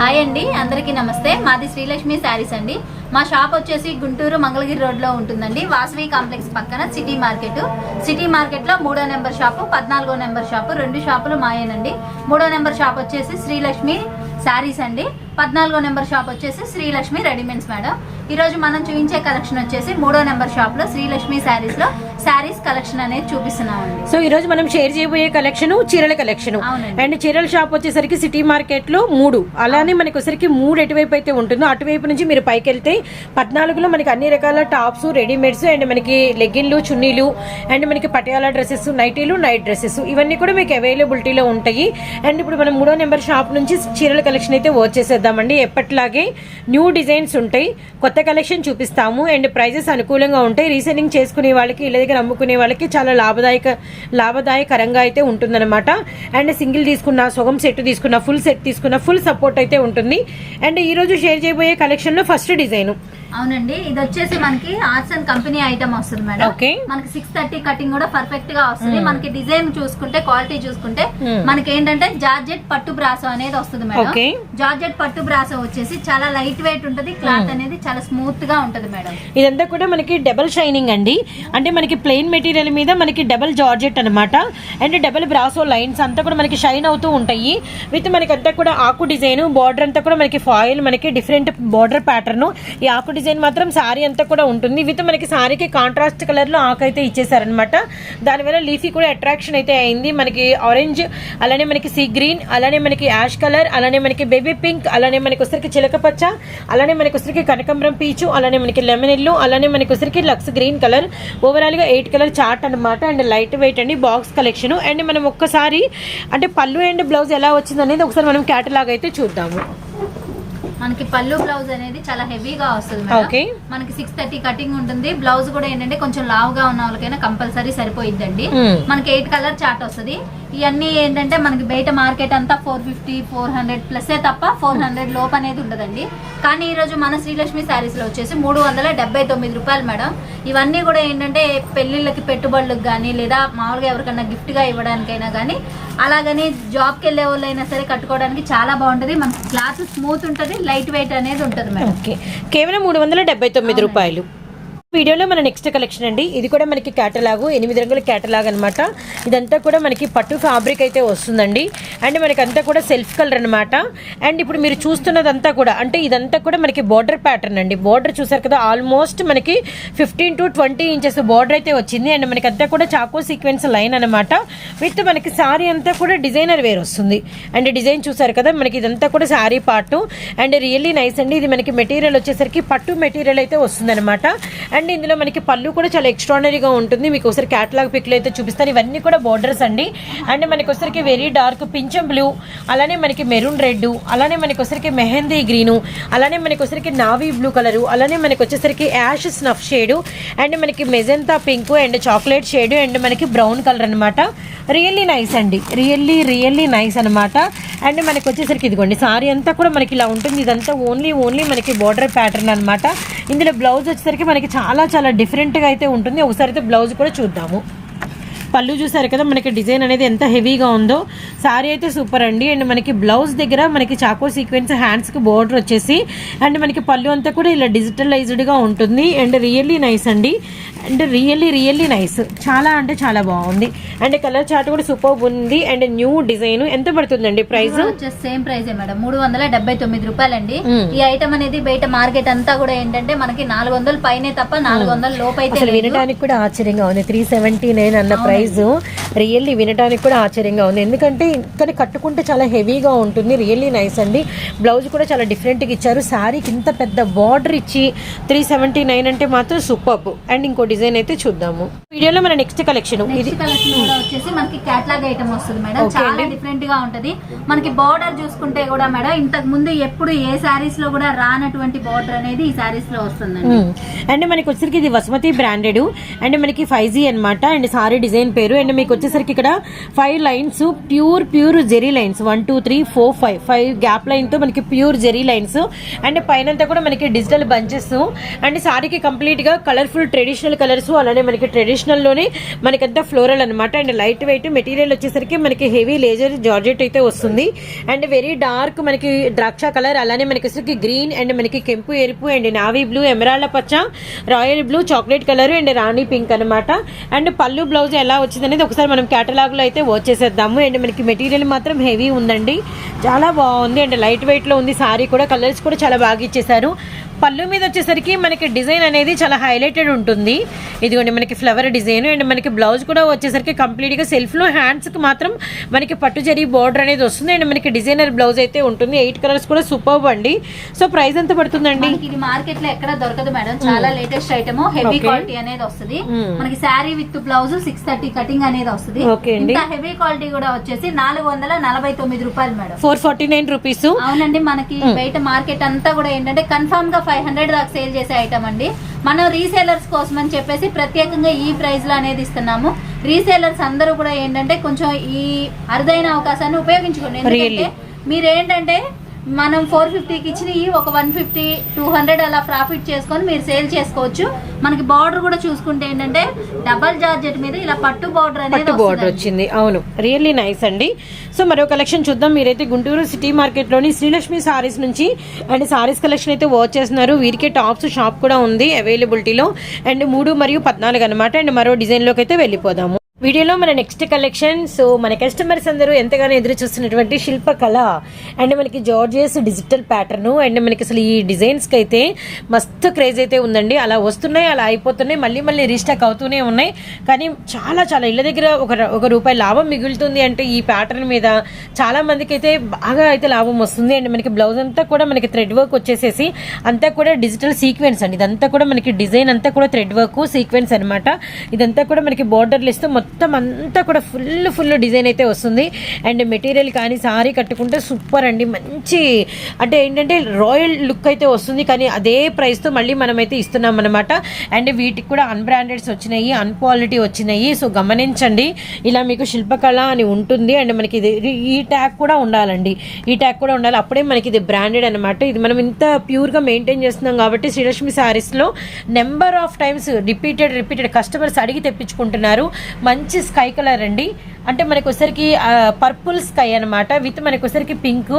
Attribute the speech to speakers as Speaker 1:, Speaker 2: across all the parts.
Speaker 1: Hi అండి అందరికీ నమస్తే. మాది శ్రీలక్ష్మి శారీస్ అండి. మా షాప్ వచ్చేసి గుంటూరు మంగళగిరి రోడ్లో ఉంటుందండి. వాసవి కాంప్లెక్స్ పక్కన సిటీ మార్కెట్. సిటీ మార్కెట్లో మూడో నెంబర్ షాపు పద్నాలుగో నెంబర్ షాపు రెండు షాపులు మాయేనండి. మూడో నెంబర్ షాప్ వచ్చేసి శ్రీలక్ష్మి శారీస్ అండి. పద్నాలుగో నెంబర్ షాప్ వచ్చేసి శ్రీలక్ష్మి రెడీమేడ్స్ మేడం ఈ రోజు మనం చూపించే కలెక్షన్ వచ్చేసి మూడో నెంబర్ షాప్లో శ్రీలక్ష్మి శారీస్లో శారీస్ కలెక్షన్ అనేది చూపిస్తున్నామండి.
Speaker 2: సో ఈ రోజు మనం షేర్ చేయబోయే కలెక్షన్ చీరల కలెక్షన్. అండ్ చీరల షాప్ వచ్చేసరికి సిటీ మార్కెట్లో మూడు. అలానే మనకి వచ్చేసరికి మూడు ఎటువైపు అయితే ఉంటుందో అటువైపు నుంచి మీరు పైకి వెళ్తే పద్నాలుగులో మనకి అన్ని రకాల టాప్స్ రెడీమేడ్స్ అండ్ మనకి లెగ్గిన్లు చున్నీలు అండ్ మనకి పటియాలా డ్రెస్సెస్ నైటీలు నైట్ డ్రెస్సెస్ ఇవన్నీ కూడా మీకు అవైలబిలిటీలో ఉంటాయి. అండ్ ఇప్పుడు మనం మూడో నెంబర్ షాప్ నుంచి చీరల కలెక్షన్ అయితే చేద్దామండి. ఎప్పట్లాగే న్యూ డిజైన్స్ ఉంటాయి. కొత్త కలెక్షన్ చూపిస్తాము. అండ్ ప్రైజెస్ అనుకూలంగా ఉంటాయి. రీసెల్లింగ్ చేసుకునే వాళ్ళకి ఇళ్ళ దగ్గర అమ్ముకునే వాళ్ళకి చాలా లాభదాయక లాభదాయకరంగా అయితే ఉంటుందన్నమాట. అండ్ సింగిల్ తీసుకున్న సొగం సెట్ తీసుకున్న ఫుల్ సెట్ తీసుకున్న ఫుల్ సపోర్ట్ అయితే ఉంటుంది. అండ్ ఈరోజు షేర్ చేయబోయే కలెక్షన్లో ఫస్ట్ డిజైన్.
Speaker 1: అవునండి ఇది వచ్చేసి మనకి ఆర్ట్స్ అండ్ కంపెనీ ఐటమ్ వస్తుంది మేడం. మనకి సిక్స్ థర్టీ కటింగ్ కూడా పర్ఫెక్ట్గా వస్తుంది. మనకి డిజైన్ చూసుకుంటే క్వాలిటీ చూసుకుంటే
Speaker 2: Hmm.
Speaker 1: మనకి ఏంటంటే జార్జెట్ పట్టు బ్రాసో అనేది వస్తుంది మేడం. జార్జెట్ పట్టు బ్రాసో వచ్చేసి చాలా లైట్ వెయిట్ ఉంటది. క్లాత్ అనేది చాలా స్మూత్గా ఉంటది మేడం.
Speaker 2: ఇదంతా కూడా మనకి డబల్ షైనింగ్ అండి. అంటే మనకి ప్లెయిన్ మెటీరియల్ మీద మనకి డబల్ జార్జెట్ అనమాట అండ్ డబల్ బ్రాసో లైన్స్ అంతా కూడా మనకి షైన్ అవుతూ ఉంటాయి. విత్ మనకి అంతా కూడా ఆకు డిజైన్ బార్డర్ అంతా కూడా మనకి ఫాయిల్ మనకి డిఫరెంట్ బార్డర్ ప్యాటర్న్ ఈ ఆకు డిజైన్ మాత్రం సారీ అంతా కూడా ఉంటుంది. విత్ మనకి సారీకి కాంట్రాస్ట్ కలర్లో ఆకైతే ఆకు అయితే ఇచ్చేసారనమాట దానివల్ల లీఫీ కూడా అట్రాక్షన్ అయితే అయింది. మనకి ఆరెంజ్ అలానే మనకి సీ గ్రీన్ అలానే మనకి యాష్ కలర్ అలానే మనకి బేబీ పింక్ అలానే మనకి వచ్చరికి చిలక పచ్చ అలానే మనకి వచ్చరికి కనకంబరం పీచు అలానే మనకి లెమన్ ఎల్లు అలానే మనకి వచ్చరికి లక్స్ గ్రీన్ కలర్ ఓవరాల్గా ఎయిట్ కలర్ చార్ట్ అనమాట అండ్ లైట్ వెయిట్ అండి బాక్స్ కలెక్షన్ అండ్ మనం ఒక్కసారి అంటే పళ్ళు అండ్ బ్లౌజ్ ఎలా వచ్చింది అనేది ఒకసారి మనం క్యాటలాగ్ అయితే చూద్దాము.
Speaker 1: మనకి పళ్ళు బ్లౌజ్ అనేది చాలా హెవీగా వస్తుంది మనకి సిక్స్ థర్టీ కటింగ్ ఉంటుంది. బ్లౌజ్ కూడా ఏంటంటే కొంచెం లావుగా ఉన్న వాళ్ళకైనా కంపల్సరీ సరిపోయిద్దండి.
Speaker 2: Hmm.
Speaker 1: మనకి ఎయిట్ కలర్ చార్ట్ వస్తుంది. ఇవన్నీ ఏంటంటే మనకి బయట మార్కెట్ అంతా four fifty four hundred plus తప్ప ఫోర్ హండ్రెడ్ లోపు అనేది ఉండదండి. కానీ ఈ రోజు మన శ్రీలక్ష్మి శారీస్లో వచ్చేసి మూడు వందల డెబ్బై తొమ్మిది రూపాయలు మేడం. ఇవన్నీ కూడా ఏంటంటే పెళ్ళిళ్ళకి పెట్టుబడులకు కానీ లేదా మామూలుగా ఎవరికైనా గిఫ్ట్గా ఇవ్వడానికైనా కానీ అలాగని జాబ్కి వెళ్ళే వాళ్ళైనా సరే కట్టుకోవడానికి చాలా బాగుంటది. మనకి క్లాత్ స్మూత్ ఉంటది లైట్ వెయిట్ అనేది ఉంటది మేడం.
Speaker 2: ఓకే కేవలం మూడు వందల డెబ్బై తొమ్మిది రూపాయలు. వీడియోలో మన నెక్స్ట్ కలెక్షన్ అండి. ఇది కూడా మనకి క్యాటలాగు ఎనిమిది రంగుల క్యాటలాగ్ అనమాట ఇదంతా కూడా మనకి పట్టు ఫ్యాబ్రిక్ అయితే వస్తుందండి. అండ్ మనకి అంతా కూడా సెల్ఫ్ కలర్ అనమాట అండ్ ఇప్పుడు మీరు చూస్తున్నదంతా కూడా అంటే ఇదంతా కూడా మనకి బార్డర్ ప్యాటర్న్ అండి. బార్డర్ చూసారు కదా ఆల్మోస్ట్ మనకి fifteen to twenty inches border అయితే వచ్చింది. అండ్ మనకి అంతా కూడా చాకో సీక్వెన్స్ లైన్ అనమాట విత్ మనకి శారీ అంతా కూడా డిజైనర్ వేర్ వస్తుంది. అండ్ డిజైన్ చూసారు కదా మనకి ఇదంతా కూడా sari part and really nice అండి. ఇది మనకి మెటీరియల్ వచ్చేసరికి పట్టు మెటీరియల్ అయితే వస్తుంది అనమాట అండ్ ఇందులో మనకి పళ్ళు కూడా చాలా ఎక్స్ట్రానరీగా ఉంటుంది. మీకు ఒకసారి క్యాటలాగ్ పిక్లు అయితే చూపిస్తాను. ఇవన్నీ కూడా బోర్డర్స్ అండి. అండ్ మనకి ఒకసారికి వెరీ డార్క్ పింఛం బ్లూ అలానే మనకి మెరూన్ రెడ్. అలానే మనకి ఒకసారికి మెహందీ గ్రీను. అలానే మనకి ఒకసారికి నావీ బ్లూ కలరు అలానే మనకి వచ్చేసరికి యాష్ స్నఫ్ షేడు అండ్ మనకి magenta pink and chocolate shade and మనకి బ్రౌన్ కలర్ అనమాట రియల్లీ నైస్ అండి. రియల్లీ రియల్లీ నైస్ అనమాట అండ్ మనకి వచ్చేసరికి ఇదిగోండి సారీ అంతా కూడా మనకి ఇలా ఉంటుంది. ఇదంతా ఓన్లీ ఓన్లీ మనకి బార్డర్ ప్యాటర్న్ అనమాట ఇందులో బ్లౌజ్ వచ్చేసరికి మనకి చాలా చాలా డిఫరెంట్గా అయితే ఉంటుంది. ఒకసారి అయితే బ్లౌజ్ కూడా చూద్దాము. పళ్ళు చూసారు కదా మనకి డిజైన్ అనేది ఎంత హెవీగా ఉందో. సారీ అయితే సూపర్ అండి. అండ్ మనకి బ్లౌజ్ దగ్గర మనకి చాకో సీక్వెన్స్ హ్యాండ్స్కి బోర్డర్ వచ్చేసి అండ్ మనకి పళ్ళు అంతా కూడా ఇలా డిజిటలైజ్డ్గా ఉంటుంది. అండ్ రియల్లీ నైస్ అండి. And really really nice. చాలా అంటే చాలా బాగుంది. అండ్ కలర్ చార్ట్ కూడా సూపర్ ఉంది. అండ్ న్యూ డిజైన్ ఎంత పడుతుందండి ప్రైస్?
Speaker 1: Same price madam. మూడు వందల డెబ్బై తొమ్మిది రూపాయలండి.
Speaker 2: మ్మ్.
Speaker 1: ఈ ఐటమ్ అనేది బయట మార్కెట్ అంతా కూడా ఏంటంటే మనకి నాలుగు వందల పైనే తప్ప నాలుగు వందల లోపు అయితే.
Speaker 2: వినడానికి కూడా ఆశ్చర్యంగా ఉంది. త్రీ సెవెంటీ నైన్ అన్న ప్రైస్ రియల్లీ వినడానికి కూడా ఆశ్చర్యంగా ఉంది. ఎందుకంటే కానీ కట్టుకుంటే చాలా హెవీగా ఉంటుంది. రియల్లీ నైస్ అండి. బ్లౌజ్ కూడా చాలా డిఫరెంట్గా ఇచ్చారు. శారీకి ఇంత పెద్ద బార్డర్ ఇచ్చి త్రీ సెవెంటీ నైన్ అంటే మాత్రం సూపర్ అండ్ ఇంకో డిజైన్ అయితే చూద్దాము. వీడియోలో మన నెక్స్ట్ కలెక్షన్ ఇది
Speaker 1: కలెక్షన్ కూడా వచ్చేసి మనకి క్యాట్లాగ్ ఐటమ్ వస్తుంది మేడం. చాలా. డిఫరెంట్గా ఉంటది. మనకి బార్డర్ చూసుకుంటే కూడా మేడం ఇంతకు ముందు ఎప్పుడు ఏ శారీస్లో కూడా రానటువంటి బార్డర్ అనేది ఈ శారీస్లో వస్తుందండి.
Speaker 2: అండ్ మనకి వచ్చరికి ఇది వసుమతి బ్రాండెడ్ అండ్ మనకి ఫైవ్ జీ అనమాట అండ్ సారీ డిజైన్ లైన్ పేరు. అండ్ మీకు వచ్చేసరికి ఇక్కడ five lines pure pure zari lines one two three four five five gap లైన్తో మనకి ప్యూర్ జెరీ లైన్స్ అండ్ పైనంతా కూడా మనకి డిజిటల్ బంచెస్ అండ్ సారీకి కంప్లీట్గా కలర్ఫుల్ ట్రెడిషనల్ కలర్స్ అలానే మనకి ట్రెడిషనల్లోనే మనకంతా ఫ్లోరల్ అనమాట అండ్ లైట్ వెయిట్ మెటీరియల్ వచ్చేసరికి మనకి హెవీ లేజర్ జార్జెట్ అయితే వస్తుంది. అండ్ వెరీ డార్క్ మనకి ద్రాక్ష కలర్ అలానే మనకి వచ్చేసరికి గ్రీన్ అండ్ మనకి కెంపు ఎరుపు అండ్ నావీ బ్లూ ఎమరాల్డ్ పచ్చ royal blue chocolate colour and Rani pink అనమాట అండ్ పళ్ళు బ్లౌజ్ ఎలా వచ్చింది అనేది ఒకసారి మనం క్యాటలాగ్లో లో అయితే వచ్చేసేద్దాము అండ్ మనకి మెటీరియల్ మాత్రం హెవీ ఉందండి. చాలా బాగుంది. అండ్ లైట్ వెయిట్లో ఉంది. సారీ కూడా కలర్స్ కూడా చాలా బాగా ఇచ్చేసారు పళ్ళు మీద వచ్చేసరికి మనకి డిజైన్ అనేది చాలా హైలైటెడ్ ఉంటుంది. ఇదిగోండి మనకి ఫ్లవర్ డిజైన్ అండ్ మనకి బ్లౌజ్ కూడా వచ్చేసరికి కంప్లీట్గా సెల్ఫ్లో హ్యాండ్స్కి మాత్రం మనకి పట్టు జరీ బార్డర్ అనేది వస్తుంది. అండ్ మనకి డిజైనర్ బ్లౌజ్ అయితే ఉంటుంది. ఎయిట్ కలర్స్ కూడా సూపర్ అండి. సో ప్రైస్ ఎంత పడుతుందండి?
Speaker 1: ఇది మార్కెట్లో ఎక్కడ దొరకదు మేడం. చాలా లేటెస్ట్ ఐటమ్ హెవీ. క్వాలిటీ అనేది వస్తుంది.
Speaker 2: Hmm.
Speaker 1: మనకి sari with blouse six thirty cutting అనేది వస్తుంది. ఇంకా హెవీ క్వాలిటీ కూడా వచ్చేసి నాలుగు వందల నలభై తొమ్మిది రూపాయలు madam.
Speaker 2: Four forty nine rupees
Speaker 1: అవునండి మనకి బయట మార్కెట్ అంతా కూడా ఏంటంటే కన్ఫర్మ్గా ఫైవ్ హండ్రెడ్ దాకా సేల్ చేసే ఐటమ్ అండి. మనం రీసేలర్స్ కోసం అని చెప్పేసి ప్రత్యేకంగా ఈ ప్రైస్లో అనేది ఇస్తున్నాము. రీసేలర్స్ అందరూ కూడా ఏంటంటే కొంచెం ఈ అరుదైన అవకాశాన్ని ఉపయోగించుకోండి. ఎందుకంటే
Speaker 2: Really?
Speaker 1: మనం ఫోర్ ఫిఫ్టీకి ఇచ్చిన ఈ ఒక వన్ ఫిఫ్టీ టూ హండ్రెడ్ అలా ప్రాఫిట్ చేసుకొని మీరు సేల్ చేసుకోవచ్చు. మనకి బార్డర్ కూడా చూసుకుంటే ఏంటంటే డబల్ జార్జెట్ మీద ఇలా పట్టు బార్డర్ అనేది
Speaker 2: బోర్డర్. వచ్చింది. అవును. రియల్లీ నైస్ అండి. సో మరో కలెక్షన్ చూద్దాం. మీరైతే గుంటూరు సిటీ మార్కెట్లోని శ్రీలక్ష్మి సారీస్ నుంచి అండ్ సారీస్ కలెక్షన్ అయితే వాచ్ చేస్తున్నారు. వీరికే టాప్స్ షాప్ కూడా ఉంది అవైలబిలిటీలో అండ్ మూడు మరియు పద్నాలుగు అనమాట అండ్ మరో డిజైన్లోకి అయితే వెళ్ళిపోదాము. వీడియోలో మన నెక్స్ట్ కలెక్షన్ సో మన కస్టమర్స్ అందరూ ఎంతగానో ఎదురు చూస్తున్నటువంటి శిల్పకళ. అండ్ మనకి జార్జియస్ డిజిటల్ ప్యాటర్న్ అండ్ మనకి అసలు ఈ డిజైన్స్కి అయితే మస్తు క్రేజ్ అయితే ఉందండి. అలా వస్తున్నాయి అలా అయిపోతున్నాయి మళ్ళీ మళ్ళీ రీస్టాక్ అవుతూనే ఉన్నాయి. కానీ చాలా చాలా ఇళ్ళ దగ్గర ఒక ఒక రూపాయి లాభం మిగులుతుంది అంటే ఈ ప్యాటర్న్ మీద చాలా మందికి అయితే బాగా అయితే లాభం వస్తుంది. అండ్ మనకి బ్లౌజ్ అంతా కూడా మనకి థ్రెడ్ వర్క్ వచ్చేసేసి అంతా కూడా డిజిటల్ సీక్వెన్స్ అండి. ఇదంతా కూడా మనకి డిజైన్ అంతా కూడా థ్రెడ్ వర్క్ సీక్వెన్స్ అనమాట ఇదంతా కూడా మనకి బోర్డర్లు ఇస్తూ మొత్తం మొత్తం అంతా కూడా ఫుల్ ఫుల్ డిజైన్ అయితే వస్తుంది. అండ్ మెటీరియల్ కానీ సారీ కట్టుకుంటే సూపర్ అండి. మంచి అంటే ఏంటంటే రాయల్ లుక్ అయితే వస్తుంది. కానీ అదే ప్రైస్తో మళ్ళీ మనమైతే ఇస్తున్నాం అనమాట అండ్ వీటికి కూడా అన్బ్రాండెడ్స్ వచ్చినాయి అన్క్వాలిటీ వచ్చినాయి. సో గమనించండి. ఇలా మీకు శిల్పకళ అని ఉంటుంది. అండ్ మనకి ఇది ఈ ట్యాగ్ కూడా ఉండాలండి. ఈ ట్యాగ్ కూడా ఉండాలి. అప్పుడే మనకి ఇది బ్రాండెడ్ అనమాట ఇది మనం ఇంత ప్యూర్గా మెయింటైన్ చేస్తున్నాం కాబట్టి శ్రీలక్ష్మి శారీస్లో number of times repeated repeated customers అడిగి తెప్పించుకుంటున్నారు. మంచి స్కై కలర్ అండి. అంటే మనకు వచ్చరికి పర్పుల్ స్కై అనమాట విత్ మనకు వచ్చరికి పింక్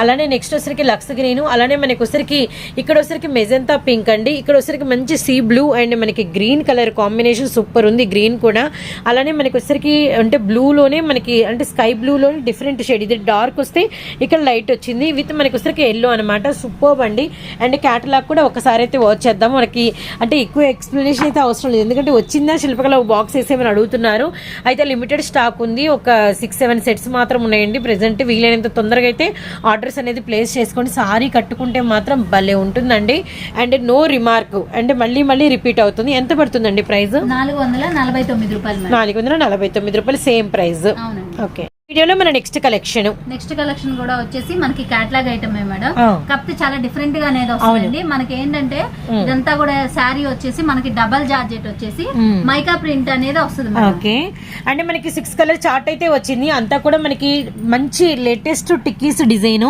Speaker 2: అలానే నెక్స్ట్ వచ్చరికి లక్స్ గ్రీన్ అలానే మనకు వచ్చరికి ఇక్కడ వచ్చరికి మెజంతా పింక్ అండి. ఇక్కడ వచ్చరికి మంచి సీ బ్లూ అండ్ మనకి గ్రీన్ కలర్ కాంబినేషన్ సూపర్ ఉంది గ్రీన్ కూడా. అలానే మనకి వచ్చరికి అంటే బ్లూలోనే మనకి అంటే స్కై బ్లూలోనే డిఫరెంట్ షేడ్ ఇది డార్క్ వస్తే ఇక్కడ లైట్ వచ్చింది. విత్ మనకి వచ్చరికి ఎల్లో అనమాట సూపర్ అండి. అండ్ క్యాటలాగ్ కూడా ఒకసారి అయితే వాచ్ చేద్దాం. మనకి అంటే ఎక్కువ ఎక్స్ప్లెనేషన్ అయితే అవసరం లేదు. ఎందుకంటే వచ్చిందా శిల్పకళ బాక్స్ వేసేమని అడుగుతున్నారు. అయితే లిమిటెడ్ స్టాక్ ఉంది. ఒక సిక్స్ సెవెన్ సెట్స్ మాత్రం ఉన్నాయండి. ప్రెసెంట్ వీలైనంత తొందరగా అయితే ఆర్డర్స్ అనేది ప్లేస్ చేసుకొని సారీ కట్టుకుంటే మాత్రం భలే ఉంటుందండి. అండ్ నో రిమార్క్ అండ్ మళ్ళీ మళ్ళీ రిపీట్ అవుతుంది. ఎంత పడుతుందండి ప్రైస్?
Speaker 1: నాలుగు వందల నలభై తొమ్మిది రూపాయలు
Speaker 2: నాలుగు వందల నలభై తొమ్మిది రూపాయలు సేమ్ ప్రైస్ ఓకే వీడియోలో మన నెక్స్ట్ కలెక్షన్
Speaker 1: నెక్స్ట్ కలెక్షన్ కూడా వచ్చేసి మనకి క్యాట్లాగ్ ఐటమ్ మేడం. కాకపోతే చాలా డిఫరెంట్గా అనేది వస్తుందండి మనకి ఏంటంటే ఇదంతా కూడా శారీ వచ్చేసి మనకి డబల్ జార్జెట్ వచ్చేసి. మైకా ప్రింట్ అనేది వస్తుంది
Speaker 2: ఓకే. అంటే మనకి సిక్స్ కలర్ చార్ట్ అయితే వచ్చింది. అంతా కూడా మనకి మంచి లేటెస్ట్ టిక్కీస్ డిజైన్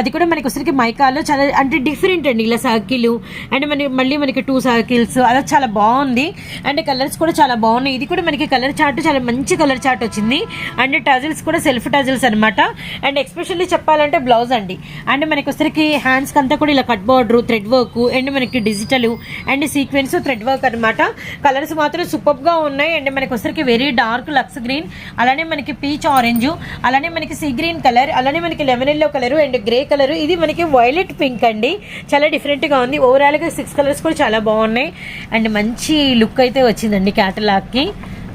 Speaker 2: అది కూడా మనకి వచ్చరికి మైకాలో చాలా అంటే డిఫరెంట్ అండి ఇలా సర్కిల్ అండ్ మనకి మళ్ళీ మనకి టూ సర్కిల్స్ అలా చాలా బాగుంది. అండ్ కలర్స్ కూడా చాలా బాగున్నాయి. ఇది కూడా మనకి కలర్ చార్ట్ చాలా మంచి కలర్ చార్ట్ వచ్చింది. అండ్ టజిల్స్ కూడా సెల్ఫ్ టజిల్స్ అనమాట అండ్ ఎస్పెషల్లీ చెప్పాలంటే బ్లౌజ్ అండి. అండ్ మనకి వచ్చరికి హ్యాండ్స్ అంతా కూడా ఇలా cut border thread work and మనకి digital and sequence thread work అనమాట కలర్స్ మాత్రం సూపర్గా ఉన్నాయి. అండ్ మనకి వచ్చరికి వెరీ డార్క్ లక్స్ గ్రీన్ అలానే మనకి పీచ్ ఆరెంజ్ అలానే మనకి సీ గ్రీన్ కలర్ అలానే మనకి lemon yellow colour and grey colour ఇది మనకి వైలెట్ పింక్ అండి. చాలా డిఫరెంట్గా ఉంది. ఓవరాల్గా సిక్స్ కలర్స్ కూడా చాలా బాగున్నాయి. అండ్ మంచి లుక్ అయితే వచ్చిందండి క్యాటలాగ్కి.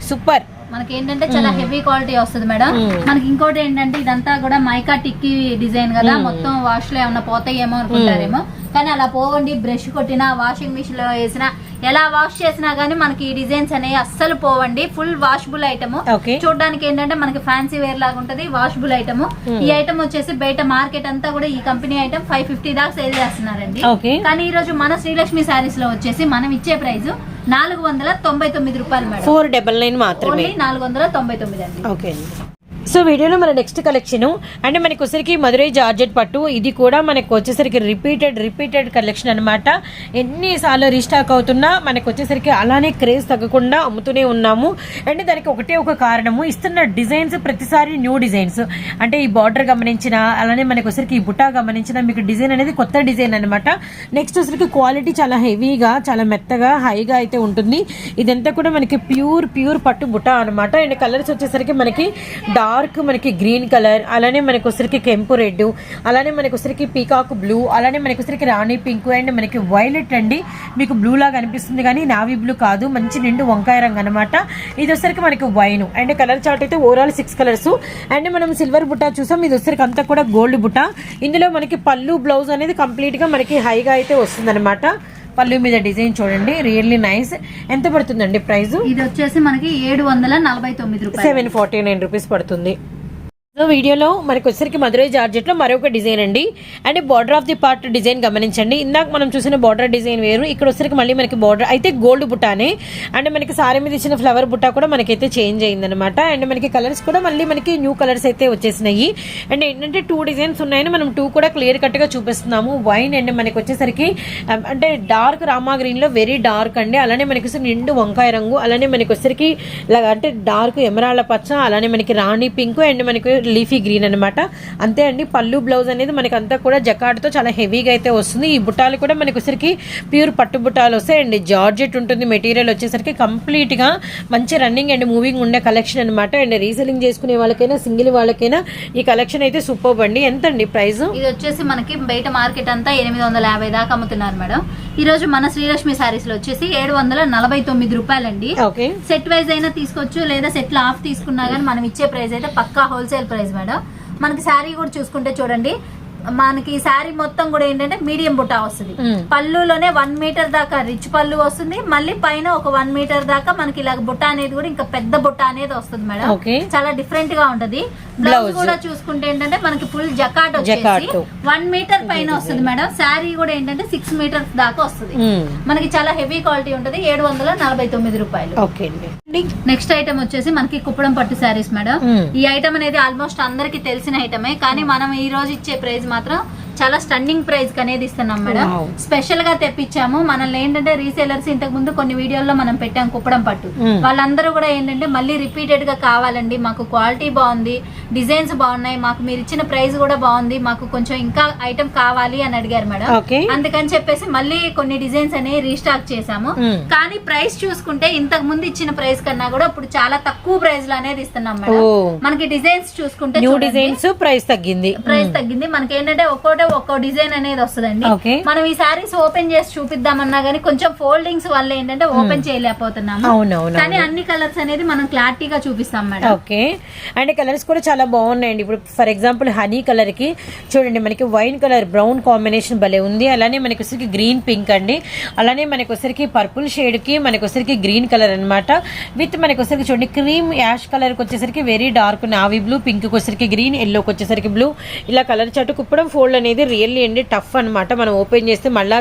Speaker 2: సూపర్
Speaker 1: మనకి ఏంటంటే చాలా హెవీ క్వాలిటీ వస్తుంది మేడం. మనకి ఇంకోటి ఏంటంటే ఇదంతా కూడా మైకా టిక్కీ డిజైన్ కదా. మొత్తం వాష్లో ఏమన్నా పోతాయేమో అనుకుంటారేమో. కానీ అలా పోవండి బ్రష్ కొట్టినా వాషింగ్ మిషన్లో వేసినా ఎలా వాష్ చేసినా గానీ మనకి ఈ డిజైన్స్ అనేవి అస్సలు పోవండి. ఫుల్ వాషబుల్ ఐటమ్ చూడడానికి ఏంటంటే మనకి ఫ్యాన్సీ వేర్ లాగా ఉంటది వాషబుల్ ఐటమ్ ఈ ఐటమ్ వచ్చేసి బయట మార్కెట్ అంతా కూడా ఈ కంపెనీ ఐటమ్ ఫైవ్ ఫిఫ్టీ దాకా సేల్ చేస్తున్నారండి. కానీ ఈ రోజు మన శ్రీలక్ష్మి శారీస్లో వచ్చేసి మనం ఇచ్చే ప్రైస్ నాలుగు వందల తొంభై తొమ్మిది రూపాయలు మేడం.
Speaker 2: ఫోర్ డబల్ నైన్ మాత్రమే.
Speaker 1: నాలుగు వందల తొంభై తొమ్మిది అండి.
Speaker 2: ఓకే అండి. సో వీడియోలో మన నెక్స్ట్ కలెక్షన్ అండ్ మనకు వచ్చరికి మధురై జార్జెట్ పట్టు. ఇది కూడా మనకు వచ్చేసరికి రిపీటెడ్ రిపీటెడ్ కలెక్షన్ అనమాట ఎన్నిసార్లు రీస్టాక్ అవుతున్నా మనకు వచ్చేసరికి అలానే క్రేజ్ తగ్గకుండా అమ్ముతూనే ఉన్నాము. అండ్ దానికి ఒకటే ఒక కారణము ఇస్తున్న డిజైన్స్ ప్రతిసారి న్యూ డిజైన్స్ అంటే ఈ బార్డర్ గమనించిన అలానే మనకు వచ్చరికి ఈ బుటా గమనించిన మీకు డిజైన్ అనేది కొత్త డిజైన్ అనమాట నెక్స్ట్ వచ్చరికి క్వాలిటీ చాలా హెవీగా చాలా మెత్తగా హైగా అయితే ఉంటుంది. ఇదంతా కూడా మనకి ప్యూర్ ప్యూర్ పట్టు బుటా అనమాట అండ్ కలర్స్ వచ్చేసరికి మనకి డార్క్ మనకి గ్రీన్ కలర్ అలానే మనకు వచ్చరికి కెంపు రెడ్ అలానే మనకు వచ్చరికి పీకాక్ బ్లూ అలానే మనకు వచ్చరికి రాణి పింక్ అండ్ మనకి వైలెట్ అండి. మీకు బ్లూ లాగా అనిపిస్తుంది కానీ నావీ బ్లూ కాదు మంచి నిండు వంకాయ రంగు అనమాట ఇది వచ్చరికి మనకి వైన్ అండ్ కలర్ చార్ట్ అయితే ఓవరాల్ సిక్స్ కలర్స్ అండ్ మనం సిల్వర్ బుట్ట చూసాం ఇది వచ్చరికి అంతా కూడా గోల్డ్ బుట్ట. ఇందులో మనకి పళ్ళు బ్లౌజ్ అనేది కంప్లీట్గా మనకి హైగా అయితే వస్తుంది పళ్ళు మీద డిజైన్ చూడండి రియల్లీ నైస్. ఎంత పడుతుందండి ప్రైస్
Speaker 1: ఇది వచ్చేసి మనకి ఏడు వందల నలభై తొమ్మిది రూపాయలు.
Speaker 2: సెవెన్ ఫార్టీ నైన్ రూపీస్ పడుతుంది. సో వీడియోలో మనకి వచ్చేసరికి మధురై జార్జెట్లో మరొక డిజైన్ అండి. And border of the part design గమనించండి. ఇందాక మనం చూసిన బార్డర్ డిజైన్ వేరు. ఇక్కడ వచ్చరికి మళ్ళీ మనకి బార్డర్ అయితే గోల్డ్ బుట్టానే. అండ్ మనకి సారీ మీద ఇచ్చిన ఫ్లవర్ బుట్ట కూడా మనకైతే చేంజ్ అయిందనమాట అండ్ మనకి కలర్స్ కూడా మళ్ళీ మనకి న్యూ కలర్స్ అయితే వచ్చేసినాయి. అండ్ ఏంటంటే టూ డిజైన్స్ ఉన్నాయని మనం టూ కూడా క్లియర్ కట్గా చూపిస్తున్నాము. వైన్ అండ్ మనకి వచ్చేసరికి అంటే డార్క్ రామా గ్రీన్లో వెరీ డార్క్ అండి. అలానే మనకి నిండు వంకాయ రంగు. అలానే మనకి వచ్చేసరికి అంటే డార్క్ ఎమరాళ్ళ పచ్చ. అలానే మనకి రాణి పింక్ అండ్ మనకి లీఫీ గ్రీన్ అనమాట అంతే అండి పళ్ళు బ్లౌజ్ అనేది మనకి అంతా కూడా జకాడ్తో చాలా హెవీగా అయితే వస్తుంది. ఈ బుట్టాలు కూడా మనకి వచ్చేసరికి ప్యూర్ పట్టు బుట్టాలు వస్తాయి అండ్ జార్జెట్ ఉంటుంది మెటీరియల్ వచ్చేసరికి కంప్లీట్గా మంచి రన్నింగ్ అండ్ మూవింగ్ ఉండే కలెక్షన్ అనమాట అండ్ రీసెలింగ్ చేసుకునే వాళ్ళకైనా సింగిల్ వాళ్ళకైనా ఈ కలెక్షన్ అయితే సూపర్ అండి. ఎంత అండి ప్రైస్
Speaker 1: ఇది వచ్చేసి మనకి బయట మార్కెట్ అంతా ఎనిమిది వందల యాభై దాకా అమ్ముతున్నారు మేడం. ఈ రోజు మన శ్రీలక్ష్మి సారీస్లో వచ్చేసి ఏడు వందల నలభై తొమ్మిది రూపాయలండి. సెట్ వైజ్ అయినా తీసుకోవచ్చు లేదా సెట్ ఆఫ్ తీసుకున్నా కానీ మనం ఇచ్చే ప్రైస్ అయితే పక్కా హోల్సేల్ ప్రైస్ మేడం. మనకి శారీ కూడా చూసుకుంటే చూడండి మనకి శారీ మొత్తం కూడా ఏంటంటే మీడియం బుట్ట వస్తుంది. పళ్ళులోనే వన్ మీటర్ దాకా రిచ్ పళ్ళు వస్తుంది. మళ్ళీ పైన ఒక వన్ మీటర్ దాకా మనకి ఇలా బుట్ట అనేది కూడా ఇంకా పెద్ద బుట్ట అనేది వస్తుంది మేడం. చాలా డిఫరెంట్గా ఉంటది. బ్లౌజ్. కూడా చూసుకుంటే ఏంటంటే మనకి ఫుల్ జకాట్ వచ్చేసి. వన్ మీటర్ పైన వస్తుంది మేడం. శారీ కూడా ఏంటంటే సిక్స్ మీటర్స్ దాకా వస్తుంది. మనకి చాలా హెవీ క్వాలిటీ ఉంటది. ఏడు వందల నలభై తొమ్మిది రూపాయలు.
Speaker 2: ఓకే అండి.
Speaker 1: నెక్స్ట్ ఐటమ్ వచ్చేసి మనకి కుప్పడం పట్టు శారీస్ మేడం. ఈ ఐటమ్ అనేది ఆల్మోస్ట్ అందరికి తెలిసిన ఐటమే కానీ మనం ఈ రోజు ఇచ్చే ప్రైస్ మాత్రం చాలా స్టన్నింగ్ ప్రైస్ అనేది ఇస్తున్నాం మేడం. స్పెషల్గా తెప్పించాము. మనల్ని ఏంటంటే రీసేలర్స్ ఇంతకు ముందు కొన్ని వీడియోల్లో మనం పెట్టాం కుప్పడం పట్టు.
Speaker 2: మ్మ్.
Speaker 1: వాళ్ళందరూ కూడా ఏంటంటే మళ్ళీ రిపీటెడ్గా కావాలండి. మాకు క్వాలిటీ బాగుంది. డిజైన్స్ బాగున్నాయి. మాకు మీరు ఇచ్చిన ప్రైస్ కూడా బాగుంది. మాకు కొంచెం ఇంకా ఐటమ్ కావాలి అని అడిగారు మేడం. అందుకని చెప్పేసి మళ్ళీ కొన్ని డిజైన్స్ అనేవి రీస్టాక్ చేసాము
Speaker 2: మ్మ్.
Speaker 1: కానీ ప్రైస్ చూసుకుంటే ఇంతకు ముందు ఇచ్చిన ప్రైస్ కన్నా కూడా ఇప్పుడు చాలా తక్కువ ప్రైస్లో అనేది ఇస్తున్నాం మేడం.
Speaker 2: ఓ.
Speaker 1: మనకి డిజైన్స్ చూసుకుంటే
Speaker 2: న్యూ డిజైన్స్ ప్రైస్ తగ్గింది.
Speaker 1: ప్రైస్ తగ్గింది. మనకి ఏంటంటే ఒక్కోటే ఒక్కో డిజైన్ అనేది వస్తుందండి. మనం ఈ సారీస్ ఓపెన్ చేసి చూపిద్దామన్నా గానీ కొంచెం ఫోల్డింగ్స్ వల్ల ఏంటంటే ఓపెన్ చేయలేకపోతున్నాము. కానీ అన్ని కలర్స్ అనేది మనం క్లారిటీగా చూపిస్తాం మేడం.
Speaker 2: ఓకే. అండ్ కలర్స్ కూడా చాలా బాగున్నాయండి. ఇప్పుడు ఫర్ ఎగ్జాంపుల్ హనీ కలర్కి చూడండి మనకి వైన్ కలర్ బ్రౌన్ కాంబినేషన్ భలే ఉంది. అలానే మనకి వచ్చరికి గ్రీన్ పింక్ అండి. అలానే మనకి వచ్చరికి పర్పుల్ షేడ్కి మనకి వచ్చరికి గ్రీన్ కలర్ అన్నమాట. విత్ మనకి వచ్చరికి చూడండి క్రీమ్ యాష్ కలర్కి వచ్చేసరికి వెరీ డార్క్ నావీ బ్లూ పింక్కి వచ్చరికి గ్రీన్ ఎల్లోకి వచ్చేసరికి బ్లూ. ఇలా కలర్ చాటు కుప్పడం ఫోల్డ్ అనేది రియల్లీ అండి టఫ్ అన్నమాట. మనం ఓపెన్ చేస్తే మళ్ళీ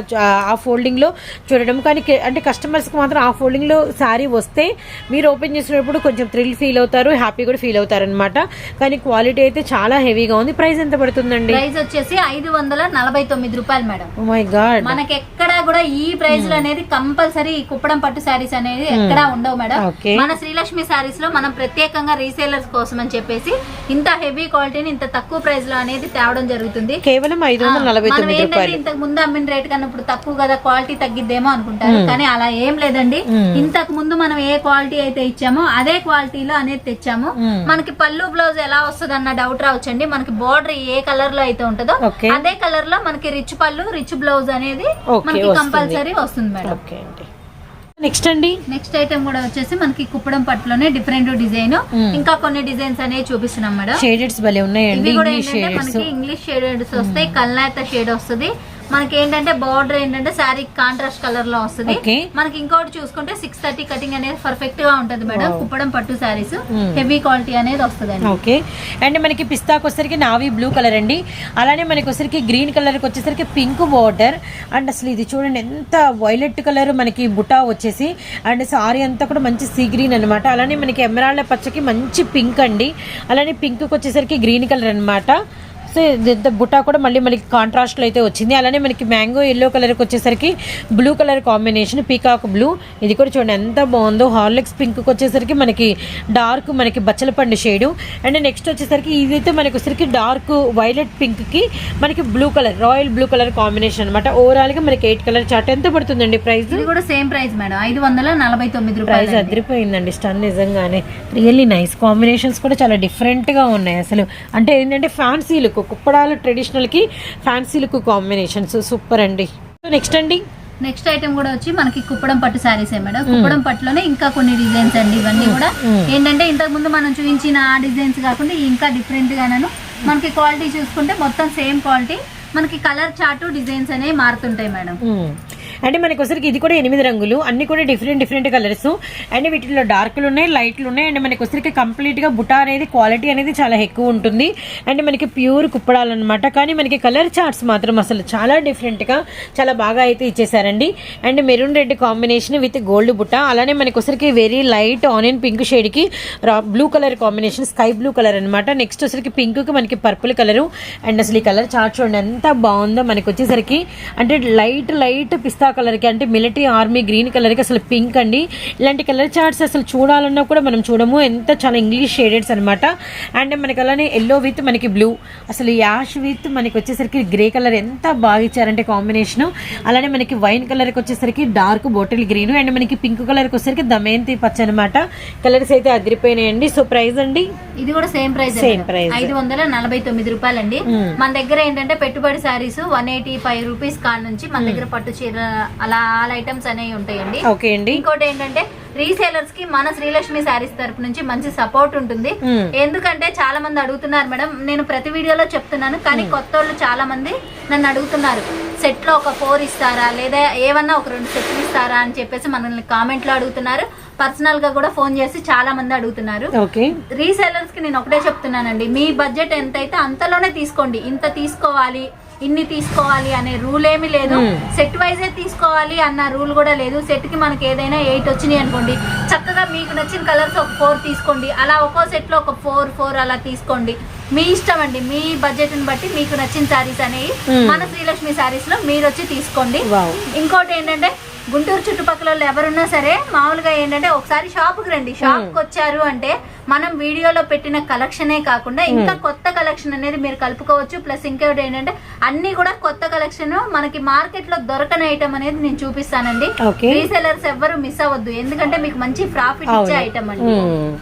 Speaker 2: ఆ ఫోల్డింగ్లో చూడడం. కానీ అంటే కస్టమర్స్కి మాత్రం ఆ ఫోల్డింగ్లో శారీ వస్తే మీరు ఓపెన్ చేసినప్పుడు కొంచెం థ్రిల్ ఫీల్ అవుతారు హ్యాపీ కూడా ఫీల్ అవుతారు అనమాట కానీ క్వాలిటీ అయితే చాలా హెవీగా ఉంది. ప్రైస్ ఎంత పడుతుందండి?
Speaker 1: ప్రైస్ వచ్చేసి ఐదు వందల నలభై తొమ్మిది రూపాయలు మేడం.
Speaker 2: Oh my God.
Speaker 1: మనకి ఎక్కడా కూడా ఈ ప్రైస్లో అనేది కంపల్సరీ కుప్పడం పట్టు శారీస్ అనేది ఎక్కడా ఉండవు మేడం. మన శ్రీలక్ష్మి శారీస్లో మనం ప్రత్యేకంగా రీసేలర్స్ కోసం అని చెప్పేసి ఇంత హెవీ క్వాలిటీని ఇంత తక్కువ ప్రైస్లో అనేది తేవడం జరుగుతుంది.
Speaker 2: కేవలం ఐదు వందల నలభై
Speaker 1: మనం
Speaker 2: తొమ్మిది రూపాయలు.
Speaker 1: ఇంతకు ముందు అమ్మిన రేట్ కన్నా ఇప్పుడు తక్కువ కదా క్వాలిటీ తగ్గిద్దేమో అనుకుంటారు. కానీ అలా ఏం లేదండి. ఇంతకు ముందు మనం ఏ క్వాలిటీ అయితే ఇచ్చామో అదే క్వాలిటీలో అనేది తెచ్చాము. మనకి పళ్ళు బ్లౌజ్ ఎలా వస్తుంది అన్న డౌట్ రావచ్చండి. మనకి బోర్డర్ ఏ కలర్లో అయితే ఉంటుందో. అదే కలర్లో మనకి రిచ్ పళ్ళు రిచ్ బ్లౌజ్ అనేది మనకి. కంపల్సరీ వస్తుంది మేడం.
Speaker 2: నెక్స్ట్ అండి?
Speaker 1: నెక్స్ట్ ఐటమ్ కూడా వచ్చేసి మనకి కుప్పడం పట్టులోనే డిఫరెంట్ డిజైన్. ఇంకా కొన్ని డిజైన్స్ అనేవి చూపిస్తున్నాం మేడం.
Speaker 2: షేడెడ్స్ భలే ఉన్నాయండి ఇంగ్లీష్ షేడెడ్స్
Speaker 1: మనకి ఇంగ్లీష్ షేడెడ్స్ వస్తాయి కల్నాత షేడ్ వస్తుంది. మనకి ఏంటంటే బార్డర్ ఏంటంటే శారీ కాంట్రాస్ట్ కలర్లో వస్తుంది. మనకి ఇంకోటి చూసుకుంటే సిక్స్ థర్టీ కటింగ్ అనేది పర్ఫెక్ట్గా ఉంటది మేడం. కుప్పడం పట్టు శారీస్. హెవీ క్వాలిటీ అనేది వస్తుంది
Speaker 2: ఓకే అండ్ మనకి పిస్తాకి వచ్చేసరికి నావీ బ్లూ కలర్ అండి. అలానే మనకి వచ్చేసరికి గ్రీన్ కలర్కి వచ్చేసరికి పింక్ బార్డర్ అండ్ అసలు ఇది చూడండి ఎంత వైలెట్ కలర్ మనకి బుటా వచ్చేసి. అండ్ సారీ అంతా కూడా మంచి సీ గ్రీన్ అనమాట అలానే మనకి ఎమరాల్డ్ పచ్చకి మంచి పింక్ అండి. అలానే పింక్కి వచ్చేసరికి గ్రీన్ కలర్ అన్నమాట. సో బుట్టా కూడా మళ్ళీ మనకి కాంట్రాస్ట్లో అయితే వచ్చింది. అలానే మనకి మ్యాంగో ఎల్లో కలర్కి వచ్చేసరికి blue colour combination peacock blue ఇది కూడా చూడండి ఎంత బాగుందో. హార్లిక్స్ పింక్కి వచ్చేసరికి మనకి డార్క్ మనకి బచ్చల పండు షేడు అండ్ నెక్స్ట్ వచ్చేసరికి ఇదైతే మనకి వచ్చేసరికి డార్క్ వైలెట్ పింక్కి మనకి blue colour royal blue colour combination అనమాట ఓవరాల్గా మనకి ఎయిట్ కలర్ చార్ట్ ఎంత పడుతుందండి ప్రైస్
Speaker 1: కూడా సేమ్ ప్రైస్ మేడం ఐదు వందల నలభై తొమ్మిది
Speaker 2: ప్రైస్
Speaker 1: రూపాయలు
Speaker 2: అదిరిపోయిందండి. స్టన్ నిజంగానే. రియల్లీ నైస్ కాంబినేషన్స్ కూడా చాలా డిఫరెంట్గా ఉన్నాయి అసలు. అంటే ఏంటంటే ఫ్యాన్సీ లుక్ కుప్పడాలు ట్రెడిషనల్కి ఫ్యాన్సీ లుక్ కాంబినేషన్స్. సూపర్ అండి. నెక్స్ట్ అండి?
Speaker 1: నెక్స్ట్ ఐటమ్ కూడా వచ్చి మనకి కుప్పడం పట్టు శారీస్ మేడం. కుప్పడం పట్టులోనే ఇంకా కొన్ని డిజైన్స్ అండి ఇవన్నీ కూడా. ఏంటంటే ఇంతకు ముందు మనం చూపించిన ఆ డిజైన్స్ కాకుండా ఇంకా డిఫరెంట్ గాను మనకి క్వాలిటీ చూసుకుంటే మొత్తం సేమ్ క్వాలిటీ. మనకి కలర్ చార్ట్ డిజైన్స్ అనేవి మారుతుంటాయి మేడం.
Speaker 2: అంటే మనకొసరికి ఇది కూడా ఎనిమిది రంగులు. అన్ని కూడా డిఫరెంట్ డిఫరెంట్ కలర్స్ అండ్ వీటిలో డార్క్లు ఉన్నాయి లైట్లు ఉన్నాయి. అండ్ మనకి వచ్చరికి కంప్లీట్గా బుటా అనేది క్వాలిటీ అనేది చాలా ఎక్కువ ఉంటుంది. అండ్ మనకి ప్యూర్ కుప్పడాలన్నమాట కానీ మనకి కలర్ చార్ట్స్ మాత్రం అసలు చాలా డిఫరెంట్గా చాలా బాగా అయితే ఇచ్చేసారండి and maroon red combination with gold బుట్ట. అలానే మనకి వచ్చరికి very light onion pink షేడ్కి blue colour combination sky blue colour అనమాట నెక్స్ట్ వచ్చరికి పింక్కి మనకి పర్పుల్ కలరు అండ్ అసలు ఈ కలర్ చార్ట్ చూడండి ఎంత బాగుందో మనకి వచ్చేసరికి. అంటే లైట్ లైట్ పిస్తా కలర్కి అంటే మిలిటరీ ఆర్మీ గ్రీన్ కలర్కి అసలు పింక్ అండి. ఇలాంటి కలర్ చార్ట్స్ అసలు చూడాలన్నా కూడా మనం చూడము. ఎంత చాలా ఇంగ్లీష్ షేడెడ్స్ అనమాట అండ్ మనకి అలానే ఎల్లో విత్ మనకి బ్లూ అసలు యాష్ విత్ మనకి వచ్చేసరికి గ్రే కలర్ ఎంత బాగా ఇచ్చారంటే కాంబినేషన్ అలానే మనకి వైన్ కలర్కి వచ్చేసరికి డార్క్ బాటిల్ గ్రీన్ అండ్ మనకి పింక్ కలర్కి వచ్చేసరికి దమయంతి పచ్చ అనమాట కలర్స్ అయితే అదిరిపోయినాయండి. సో ప్రైస్ అండి?
Speaker 1: ఇది కూడా సేమ్ ప్రైస్
Speaker 2: Same price.
Speaker 1: ఐదు వందల నలభై తొమ్మిది రూపాయలండి.
Speaker 2: మ్మ్.
Speaker 1: మన దగ్గర ఏంటంటే పెట్టుబడి saris one eighty five rupees కాడ నుంచి మన దగ్గర పట్టు చీర అలా ఆల్ ఐటమ్స్ అనేవి ఉంటాయండి.
Speaker 2: ఓకే అండి.
Speaker 1: ఇంకోటి ఏంటంటే రీసేలర్స్కి మన శ్రీలక్ష్మి శారీస్ తరపు నుంచి మంచి సపోర్ట్ ఉంటుంది. ఎందుకంటే చాలా మంది అడుగుతున్నారు మేడం నేను ప్రతి వీడియోలో చెప్తున్నాను కానీ కొత్త వాళ్ళు చాలా మంది నన్ను అడుగుతున్నారు సెట్లో ఒక ఫోర్ ఇస్తారా? లేదా ఏమన్నా ఒక రెండు సెట్లు ఇస్తారా? అని చెప్పేసి మనల్ని కామెంట్లో అడుగుతున్నారు. పర్సనల్గా కూడా ఫోన్ చేసి చాలా మంది అడుగుతున్నారు రీసెలర్స్కి నేను ఒకటే చెప్తున్నానండి మీ బడ్జెట్ ఎంత అయితే అంతలోనే తీసుకోండి. ఇంత తీసుకోవాలి ఇన్ని తీసుకోవాలి అనే రూల్ ఏమీ లేదు. సెట్ వైజే తీసుకోవాలి అన్న రూల్ కూడా లేదు. సెట్కి మనకి ఏదైనా ఎయిట్ వచ్చినాయి అనుకోండి. చక్కగా మీకు నచ్చిన కలర్స్ ఒక ఫోర్ తీసుకోండి. అలా ఒక్కో సెట్లో ఒక ఫోర్ ఫోర్ అలా తీసుకోండి. మీ ఇష్టం అండి. మీ బడ్జెట్ని బట్టి మీకు నచ్చిన శారీస్ అనేవి మన శ్రీలక్ష్మి శారీస్లో మీరు వచ్చి తీసుకోండి. ఇంకోటి ఏంటంటే గుంటూరు చుట్టుపక్కల ఎవరున్నా సరే మామూలుగా ఏంటంటే ఒకసారి షాప్కి రండి. షాప్కి వచ్చారు అంటే మనం వీడియోలో పెట్టిన కలెక్షనే కాకుండా ఇంకా కొత్త కలెక్షన్ అనేది మీరు కలుపుకోవచ్చు. ప్లస్ ఇంకోటి ఏంటంటే అన్ని కూడా కొత్త కలెక్షన్ మనకి మార్కెట్లో దొరకని ఐటమ్ అనేది నేను చూపిస్తానండి. రీసెలర్స్ ఎవ్వరు మిస్ అవ్వద్దు. ఎందుకంటే మీకు మంచి ప్రాఫిట్ ఇచ్చే. ఐటమ్ అండి.
Speaker 2: మ్మ్.